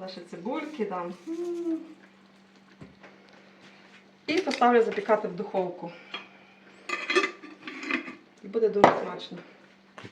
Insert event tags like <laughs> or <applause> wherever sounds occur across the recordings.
Наші цибульки дам. І поставлю запікати в духовку. І буде дуже смачно.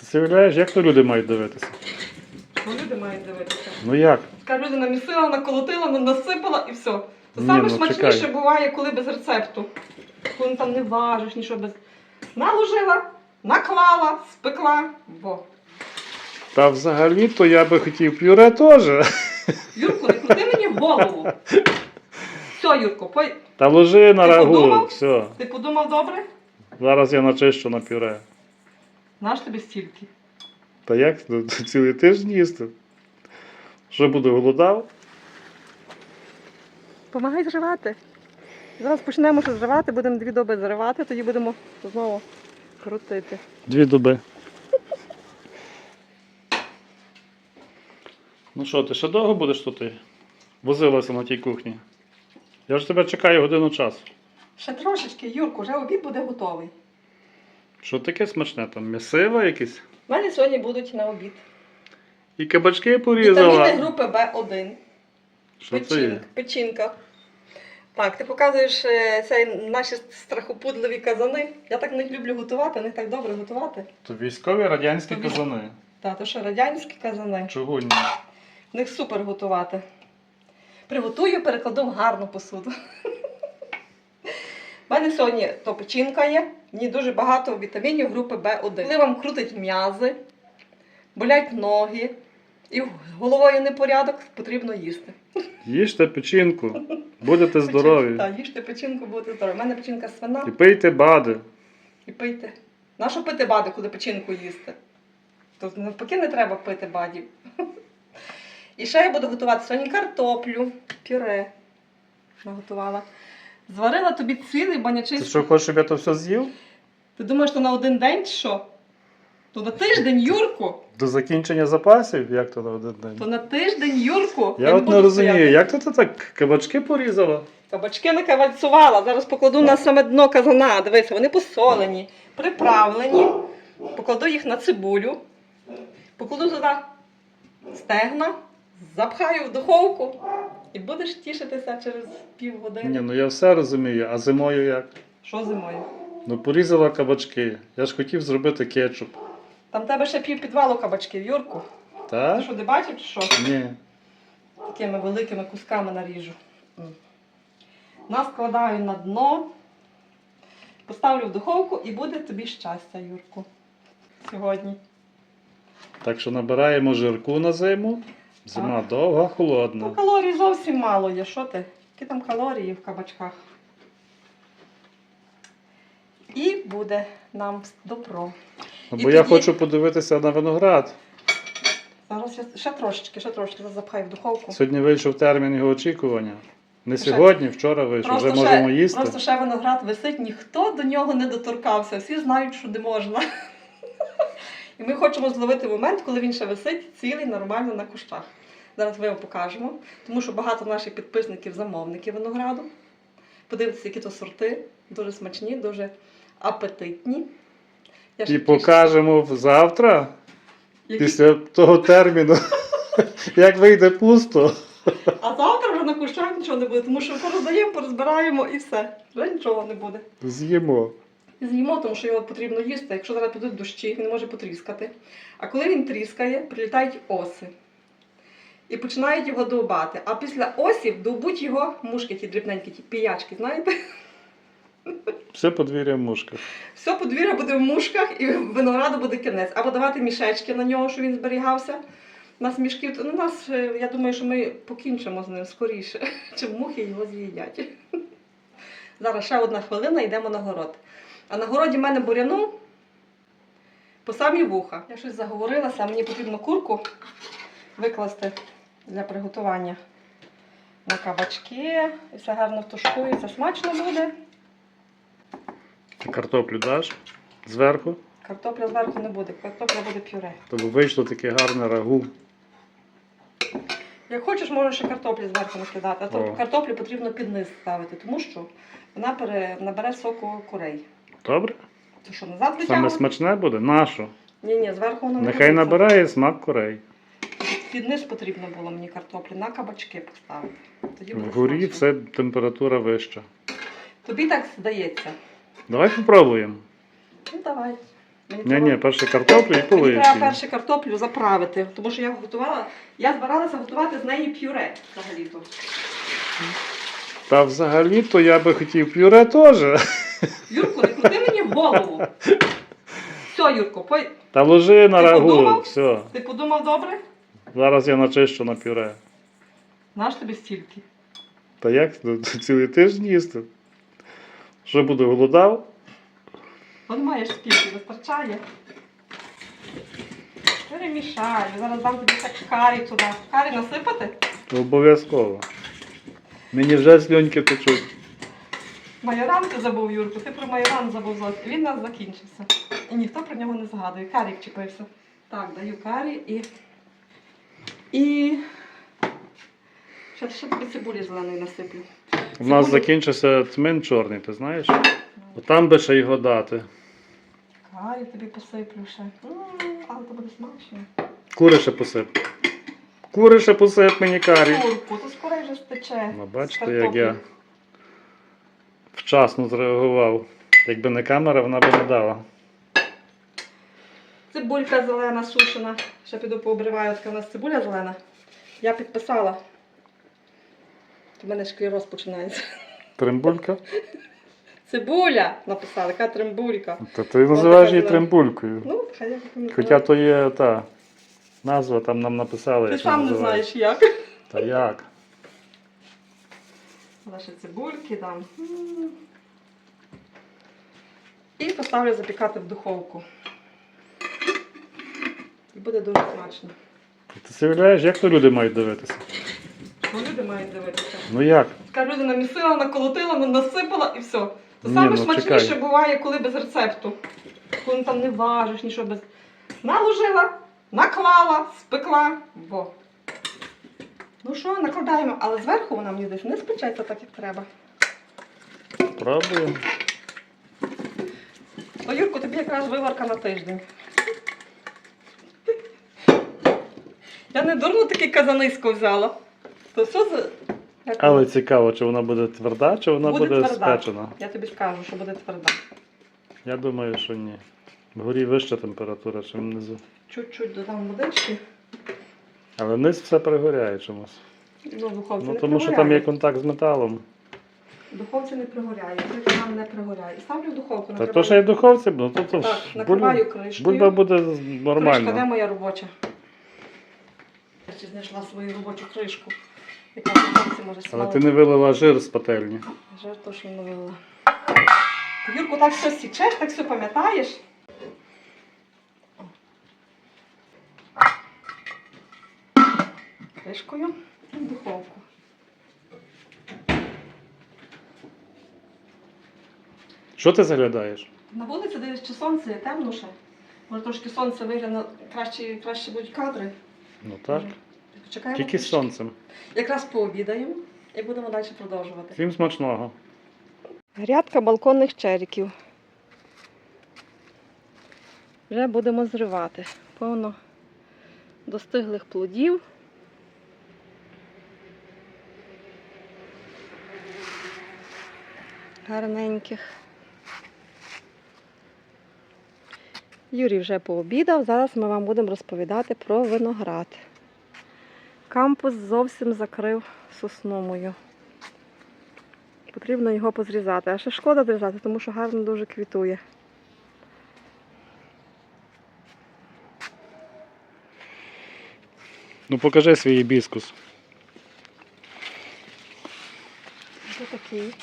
Ти собі уявляєш, як то люди мають дивитися? Ну, люди мають дивитися. Ну як? Така людина місила, наколотила, насипала і все. То Ні, саме ну, смачніше чекай. буває, коли без рецепту. Коли там не важиш, нічого без. Наложила, наклала, спекла. Во. Та взагалі-то я би хотів пюре теж. Юрку, не крути мені голову. Все, Юрко, пой... Та ложи на Ти рагу. подумав? Все. ти подумав добре? Зараз я начищу на пюре. Наш тобі стільки. Та як Ну, цілий тиждень їсти? Що буду голодав? Помагай зривати. Зараз почнемо щось зривати, будемо дві доби зривати, тоді будемо знову крутити. Дві доби. Ну що, ти ще довго будеш тут? Возилася на тій кухні. Я ж тебе чекаю годину часу. Ще трошечки, Юрку, вже обід буде готовий. Що таке смачне там? М'ясива якісь? У мене сьогодні будуть на обід. І кабачки Вітаміни порізала. групи В1. Що це є? Печінка. Так, ти показуєш е, цей, наші страхопудливі казани. Я так не люблю готувати, не так добре готувати. То військові радянські То військ- казани. Так, то що радянські казани. Чугунні. В них супер готувати. Приготую, перекладу в гарну посуду. У мене сьогодні то печінка є, в ній дуже багато вітамінів групи В1. Коли вам крутить м'язи, болять ноги і головою непорядок, потрібно їсти. Їжте печінку, будете здорові. Так, їжте печінку, будете здорові. У мене печінка свина І пийте бади. і пийте. Нащо пити бади, коли печінку їсти? То навпаки не треба пити бадів. І ще я буду готувати сьогодні картоплю, пюре наготувала. Зварила тобі цілий Ти банячий. що, хочеш, щоб я то все з'їв? Ти думаєш, що на один день чи що? То на тиждень, Юрку! До закінчення запасів? Як то на один день? То на тиждень, Юрку! Я от не розумію, стояти. як то ти так кабачки порізала? Кабачки накавальцювала. Зараз покладу на саме дно казана. Дивися, вони посолені, приправлені. Покладу їх на цибулю. Покладу туди стегна, запхаю в духовку і будеш тішитися через півгодини. Ні, ну я все розумію, а зимою як? Що зимою? Ну порізала кабачки. Я ж хотів зробити кетчуп. Там в тебе ще пів підвалу кабачків, Юрку. Ти що, не бачив чи що? Ні. Такими великими кусками наріжу. М. Наскладаю на дно, поставлю в духовку і буде тобі щастя, Юрку. Сьогодні. Так що набираємо жирку на зиму. Зима довга, холодна. Ну, калорій зовсім мало є. Що ти? Які там калорії в кабачках? І буде нам добро. Ну, і Бо я тоді- хочу подивитися на виноград. Зараз я ще трошечки, ще трошечки запхаю в духовку. Сьогодні вийшов термін його очікування. Не Ще- сьогодні, вчора вийшов. Вже можемо ще, їсти. просто ще виноград висить, ніхто до нього не доторкався. Всі знають, що не можна. <laughs> І ми хочемо зловити момент, коли він ще висить цілий нормально на кущах. Зараз ми його покажемо, тому що багато наших підписників замовники винограду. Подивіться, які то сорти, дуже смачні, дуже апетитні. Я І трішки- покажемо завтра, які- після того терміну, <laughs> як вийде пусто. А завтра вже на кущах нічого не буде, тому що пороздаємо, порозбираємо і все. Вже нічого не буде. З'їмо. І з'їмо, тому що його потрібно їсти. Якщо зараз підуть дощі, він може потріскати. А коли він тріскає, прилітають оси. І починають його довбати. А після осів довбуть його мушки, ті дрібненькі, ті піячки, знаєте? Все подвір'я в мушках. Все подвір'я буде в мушках і винограду буде кінець. Або давати мішечки на нього, щоб він зберігався. У нас мішків, ну, нас, е, я думаю, що ми покінчимо з ним скоріше, <laughs> чим мухи його з'їдять. Зараз ще одна хвилина, йдемо на город. А на городі в мене буряну по самі вуха. Я щось заговорилася, мені потрібно курку викласти для приготування на кабачки. І все гарно втушкується, смачно буде. Картоплю даш зверху, Картопля зверху не буде, картопля буде пюре. щоб вийшло таке гарне рагу. Як хочеш, можеш ще картоплі зверху накидати. А то картоплю потрібно під низ ставити, тому що вона пере, набере соку курей. Добре? Це що, назад Саме смачне буде? Нашу. Ні, ні, зверху воно не Нехай набирає смак курей. Під низ потрібно було мені картоплі, на кабачки поставити. Тоді буде Вгорі смачно. все температура вища. Тобі так здається. Давай попробуємо. Ну давай. Мені Ні, треба- ні, перше картоплю і Мені треба перше картоплю заправити, тому що я готувала, я збиралася готувати з неї пюре взагалі-то. Та взагалі-то я би хотів пюре теж. Юрко, не крути мені голову. Все, Юрко, пой... Та ложи на Ти рагу. подумав? Все. ти подумав добре? Зараз я начищу на пюре. Наш тобі стільки. Та як Ну, цілий тиждень їсти? Що буду голодав? От маєш скільки, вистачає. Перемішаю. Зараз дам тобі так карі туди. Карі насипати? Обов'язково. Мені вже слюньки течуть. Майоран ти забув, Юрку, ти про майоран забув зовсім. Він у нас закінчився. І ніхто про нього не згадує. Карік чіпився. Так, даю карі і. І. Ще, ще тобі цибулі зеленої насиплю. У нас Цибулю. закінчився тмин чорний, ти знаєш? От Там би ще його дати. Карі тобі посиплю ще. М, Але то буде смачно. Кури ще посип. Кури ще посип мені карі. Курку, то скоро вже стече. Ну, бачите, як я вчасно зреагував. Якби не камера, вона би не дала. Цибулька зелена, сушена. Ще піду пообриваю, така у нас цибуля зелена. Я підписала. У мене шклероз починається. Трембулька? Цибуля написала, яка трембулька. Та ти називаєш її така трембулькою. Ну, хай я так Хоча то є та назва, там нам написали. Ти сам не знаєш як. Та як? Але ще цибульки дам. М. І поставлю запікати в духовку. І буде дуже смачно. Ти собі уявляєш, як то люди мають дивитися? Ну, люди мають дивитися. Ну як? Така людина місила, наколотила, насипала і все. То Ні, саме ну, смачніше чекай. буває, коли без рецепту. Коли там не важиш, нічого без. Наложила, наклала, спекла. Во. Ну що, накладаємо, але зверху вона мені десь не спечеться так, як треба. Пробуємо. То, Юрко, тобі якраз виварка на тиждень. Я не дурно такий казанисько взяла. То що за. як Але цікаво, чи вона буде тверда, чи вона буде, тверда. спечена. Я тобі скажу, що буде тверда. Я думаю, що ні. Вгорі вища температура, ніж внизу. Чуть-чуть додам водички. Але низ все пригоряє чомусь. Ну, в духовці Ну не тому що там є контакт з металом. В духовці не пригоряє, нам не пригоряє. І ставлю в духовку. Та накриваю. то ще й в духовці, ну то, то Так, ж накриваю бульба, кришкою. бульба буде Кришка, де нормально. моя робоча? Ще знайшла свою робочу кришку, яка в може Але ти не вилила жир з пательні. Жаль, точно не вилила. Ти, Юрку, так все січеш, так все пам'ятаєш. Кришкою і в духовку. Що ти заглядаєш? На вулиці дивись, чи сонце є темно ще. Може трошки сонце вигляне, краще, краще будуть кадри. Ну так. Почекаємо. Тільки з сонцем. Якраз пообідаємо і будемо далі продовжувати. Всім смачного. Грядка балконних черіків. Вже будемо зривати. Повно достиглих плодів. Гарненьких. Юрій вже пообідав. Зараз ми вам будемо розповідати про виноград. Кампус зовсім закрив сосну мою. Потрібно його позрізати. А ще шкода зрізати, тому що гарно дуже квітує. Ну покажи свій гібіскус. Ось такий.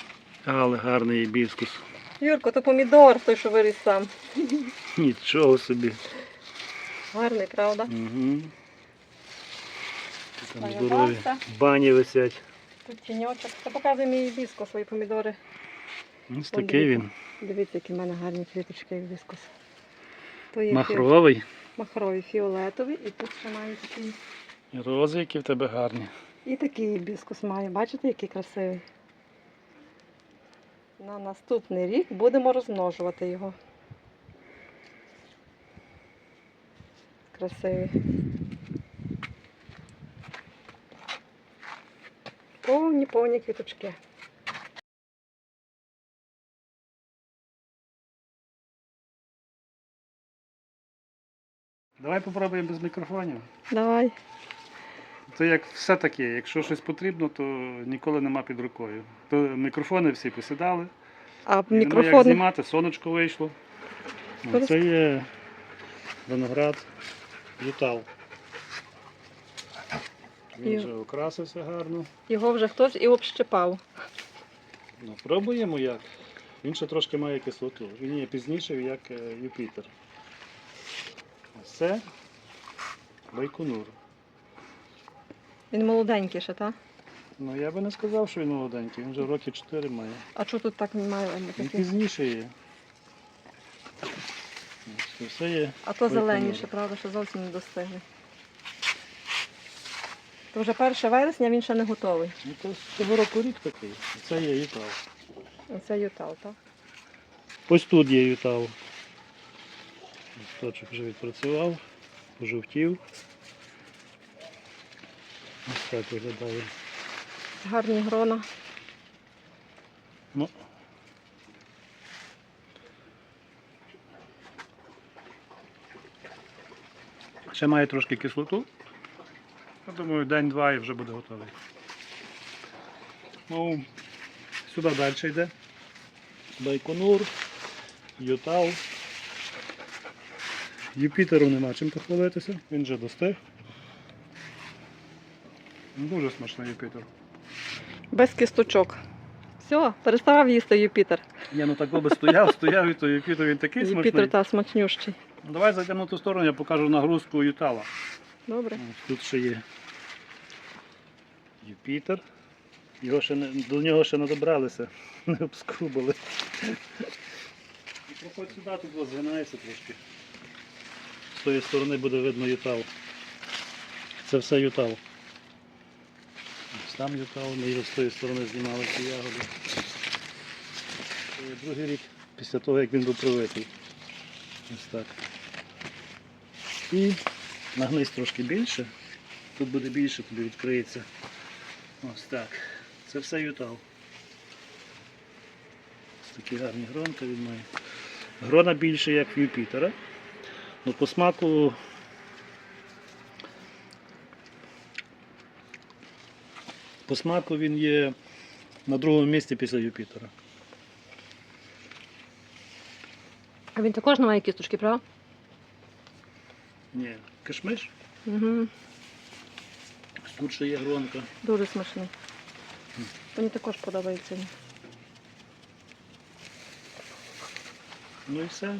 Але гарний гібіскус. Юрко, то помідор, той, що виріс сам. Нічого собі. Гарний, правда? Угу. Там здорові. Бані висять. Тут тіньочок. Це показує мій гібіско, свої помідори. Ось такий він. Дивіться, які в мене гарні квіточки є фі- Махровий. махрові фіолетові, і тут ще маю такий. І рози, які в тебе гарні. І такий гібіскус маю. Бачите, який красивий. На наступний рік будемо розмножувати його. Красивий. Повні, повні квіточки. Давай попробуємо без мікрофонів. Давай. Це як все таке, якщо щось потрібно, то ніколи нема під рукою. То мікрофони всі посідали. А нема як знімати, сонечко вийшло. Це є виноград Ютал. Він І- вже окрасився гарно. Його вже хтось і общипав. Ну, пробуємо як. Він ще трошки має кислоту. Він є пізніший, як е, Юпітер. Ось це Байконур. Він молоденький ще, так? Ну я би не сказав, що він молоденький, він вже роки 4 має. А що тут так має Він пізніший є. Все є. А то Байконур. зеленіше, правда, що зовсім не достигли. То вже 1 вересня він ще не готовий. Ну, то з цього року рік такий. Це є Ютал. Оце ютал, так? Ось тут є Ютал. Листочок вже відпрацював, пожовтів. Ось так виглядає. Гарні грона. Ну. Ще має трошки кислоту. Я думаю, день-два і вже буде готовий. Ну, сюди далі йде. Байконур, Ютал. Юпітеру нема чим похвалитися, він вже достиг. Дуже смачний Юпітер. Без кісточок. Все, переставав їсти Юпітер. Ні, ну так би стояв, стояв і то Юпітер він такий смачний. Юпітер та смачнющий. Ну, Давай зайдемо на ту сторону, я покажу нагрузку Ютала. Добре. Тут ще є Юпітер. Його ще не, до нього ще не добралися, <laughs> не обскрубали. І проходь сюди, тут згинається трошки. З тої сторони буде видно Ютал. Це все Ютал. Ось там Ютал, ми його з тої сторони знімали ці ягоди. Це другий рік після того, як він був привитий. Ось так. І нагнись трошки більше. Тут буде більше, тобі відкриється. Ось так. Це все ютал. Ось такі гарні гронки він має. Грона більше, як в Юпітера. Ну, по смаку. По смаку він є на другому місці після Юпітера. А він також не має кісточки, правда? Ні, кишмиш. Угу. Тут ще є гронка. Дуже смачний. Мені також подобається. Ну і все.